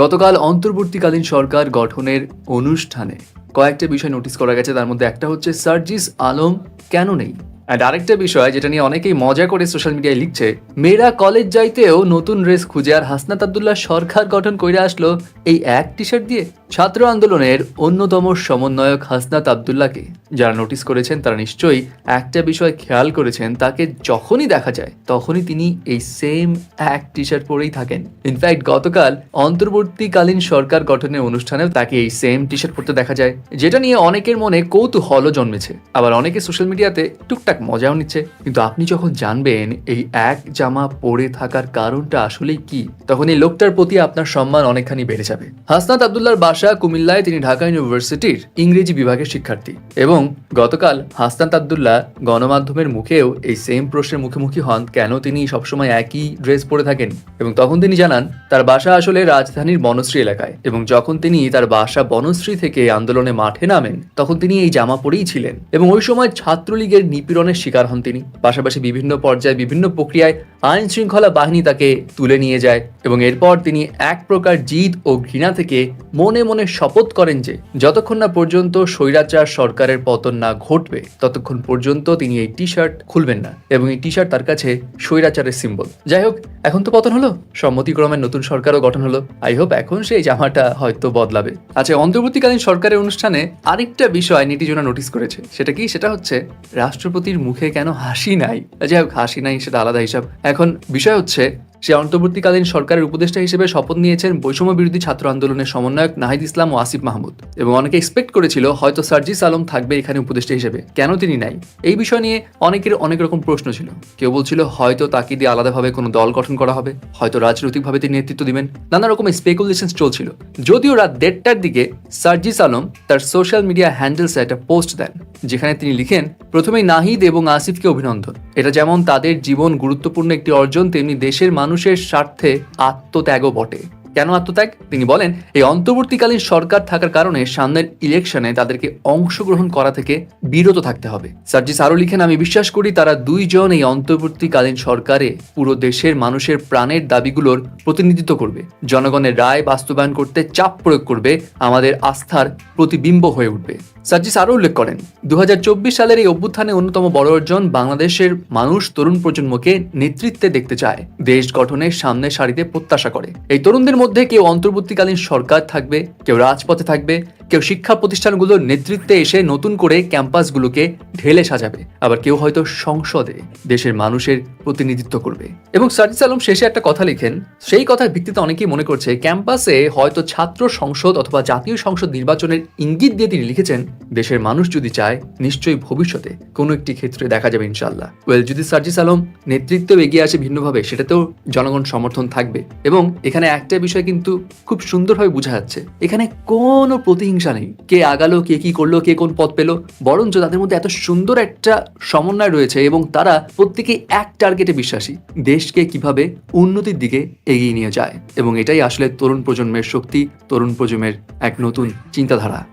গতকাল অন্তর্বর্তীকালীন সরকার গঠনের অনুষ্ঠানে কয়েকটা বিষয় নোটিস করা গেছে। তার মধ্যে একটা হচ্ছে, সার্জিস আলম কেন নেই? অ্যান্ড আরেকটা বিষয় যেটা নিয়ে অনেকেই মজা করে সোশ্যাল মিডিয়ায় লিখছে, মেয়েরা কলেজ যাইতেও নতুন ড্রেস খুঁজে আর হাসনাত আবদুল্লাহ সরকার গঠন করে আসলো এই এক টি শার্ট দিয়ে। ছাত্র আন্দোলনের অন্যতম সমন্বয়ক হাসনাত আবদুল্লাহকে যারা নোটিস করেছেন তারা নিশ্চয়ই একটা বিষয় খেয়াল করেছেন, তাকে যখনই দেখা যায় তখনই তিনি এই সেম এক টি শার্ট পরেই থাকেন। ইনফ্যাক্ট গতকাল অন্তর্বর্তীকালীন সরকার গঠনের অনুষ্ঠানেও তাকে এই সেম টি শার্ট পরতে দেখা যায়, যেটা নিয়ে অনেকের মনে কৌতূহলও জন্মেছে। আবার অনেকে সোশ্যাল মিডিয়াতে টুকটাক মজাও নিচ্ছে। কিন্তু আপনি যখন জানবেন এই এক জামা পরে থাকার কারণটা আসলেই কি, তখন এই লোকটার প্রতি আপনার সম্মান অনেকখানি বেড়ে যাবে। হাসনাত আবদুল্লার বাসা কুমিল্লায় তিনি ঢাকা ইউনিভার্সিটির ইংরেজি বিভাগের শিক্ষার্থী এবং গতকাল হাসনাত আবদুল্লাহ গণমাধ্যমের মুখেও এই সেম প্রশ্নের মুখোমুখি হন কেন তিনি সবসময় একই ড্রেস পরে থাকেন? এবং তখন তিনি জানান, তার বাসা আসলে রাজধানীর বনশ্রী এলাকায় এবং যখন তিনি তার বাসা বনশ্রী থেকে আন্দোলনে মাঠে নামেন, তখন তিনি এই জামা পরেই ছিলেন। এবং ওই সময় ছাত্রলীগের নিপীড়নের শিকার হন তিনি। পাশাপাশি বিভিন্ন পর্যায়ে বিভিন্ন প্রক্রিয়ায় আইন শৃঙ্খলা বাহিনী তাকে তুলে নিয়ে যায় এবং এরপর তিনি এক প্রকার জিদ ও ঘৃণা থেকে মনে মনে শপথ করেন যে যতক্ষণ না পর্যন্ত স্বৈরাচার সরকারের পতন না ঘটবে, ততক্ষণ পর্যন্ত তিনি এই টি শার্ট খুলবেন না এবং এই টি শার্ট তার কাছে স্বৈরাচারের সিম্বল যাই হোক, এখন তো পতন হলো। সম্মতিক্রমের নতুন সরকারও গঠন হলো। আই হোপ এখন সেই জামাটা হয়তো বদলাবে। আচ্ছা অন্তর্বর্তীকালীন সরকারের অনুষ্ঠানে আরেকটা বিষয় নিটিজনা নোটিস করেছে। সেটা কি? সেটা হচ্ছে রাষ্ট্রপতির মুখে কেন হাসি নাই? যাই হোক, হাসি নাই সেটা আলাদা হিসাব। এখন বিষয় হচ্ছে, সে অন্তর্বর্তীকালীন সরকারের উপদেষ্টা হিসেবে শপথ নিয়েছেন বৈষম্য বিরোধী ছাত্র আন্দোলনের সমন্বয়ক নাহিদ ইসলাম ও আসিফ মাহমুদ। এবং অনেকে এক্সপেক্ট করেছিল হয়তো সার্জিস আলম থাকবে এখানে উপদেষ্টা হিসেবে। কেন তিনি নাই? এই বিষয় নিয়ে অনেকের অনেক রকম প্রশ্ন ছিল। কেউ বলছিল হয়তো তাকে দিয়ে আলাদাভাবে কোনো দল গঠন করা হবে। হয়তো রাজনৈতিকভাবে তিনি নেতৃত্ব দিবেন। নানা রকম স্পেকুলেশন চলছিল। যদিও রাত দেড়টার দিকে সার্জিস আলম তার সোশ্যাল মিডিয়া হ্যান্ডেলসে একটা পোস্ট দেন। যেখানে তিনি লিখেন, প্রথমেই নাহিদ এবং আসিফকে অভিনন্দন। এটা যেমন তাদের জীবন গুরুত্বপূর্ণ একটি অর্জন, তেমনি দেশের মানুষের স্বার্থে আত্মত্যাগও বটে। কেন আত্মত্যাগ? তিনি বলেন, এই অন্তর্বর্তীকালীন সরকার থাকার কারণে সামনের ইলেকশনে তাদেরকে অংশগ্রহণ করা থেকে বিরত থাকতে হবে। সার্জিস আরও লিখেন, আমি বিশ্বাস করি তারা দুইজন এই অন্তর্বর্তীকালীন সরকারে পুরো দেশের মানুষের প্রাণের দাবিগুলোর প্রতিনিধিত্ব করবে। জনগণের রায় বাস্তবায়ন করতে চাপ প্রয়োগ করবে, আমাদের আস্থার প্রতিবিম্ব হয়ে উঠবে। সার্জিস আরও উল্লেখ করেন দু হাজার চব্বিশ সালের এই অভ্যুত্থানে অন্যতম বড় অর্জন বাংলাদেশের মানুষ তরুণ প্রজন্মকে নেতৃত্বে দেখতে চায়। দেশ গঠনের সামনে সারিতে প্রত্যাশা করে। এই তরুণদের মধ্যে কেউ অন্তর্বর্তীকালীন সরকার থাকবে কেউ রাজপথে থাকবে কেউ শিক্ষা প্রতিষ্ঠানগুলোর নেতৃত্বে এসে নতুন করে ক্যাম্পাসগুলোকে ঢেলে সাজাবে। আবার কেউ হয়তো সংসদে দেশের মানুষের প্রতিনিধিত্ব করবে। এবং সার্জিস আলম শেষে একটা কথা লিখেন, সেই কথার ভিত্তিতে অনেকেই মনে করছে ক্যাম্পাসে হয়তো ছাত্র সংসদ অথবা জাতীয় সংসদ নির্বাচনের ইঙ্গিত দিয়ে তিনি লিখেছেন, দেশের মানুষ যদি চায়, নিশ্চয়ই ভবিষ্যতে কোনো একটি ক্ষেত্রে দেখা যাবে ইনশাল্লাহ ওয়েল, যদি সার্জিস আলম নেতৃত্ব এগিয়ে আসে ভিন্নভাবে, সেটাতেও জনগণ সমর্থন থাকবে। এবং এখানে একটা বিষয় কিন্তু খুব সুন্দরভাবে বোঝা যাচ্ছে, এখানে কোনো প্রতিহিংসা নেই। কে আগালো, কে কি করল, কে কোন পথ পেল। বরঞ্চ তাদের মধ্যে এত সুন্দর একটা সমন্বয় রয়েছে এবং তারা প্রত্যেকে এক টার্গেটে বিশ্বাসী। দেশকে কীভাবে উন্নতির দিকে এগিয়ে নিয়ে যায়। এবং এটাই আসলে তরুণ প্রজন্মের শক্তি, তরুণ প্রজন্মের এক নতুন চিন্তাধারা।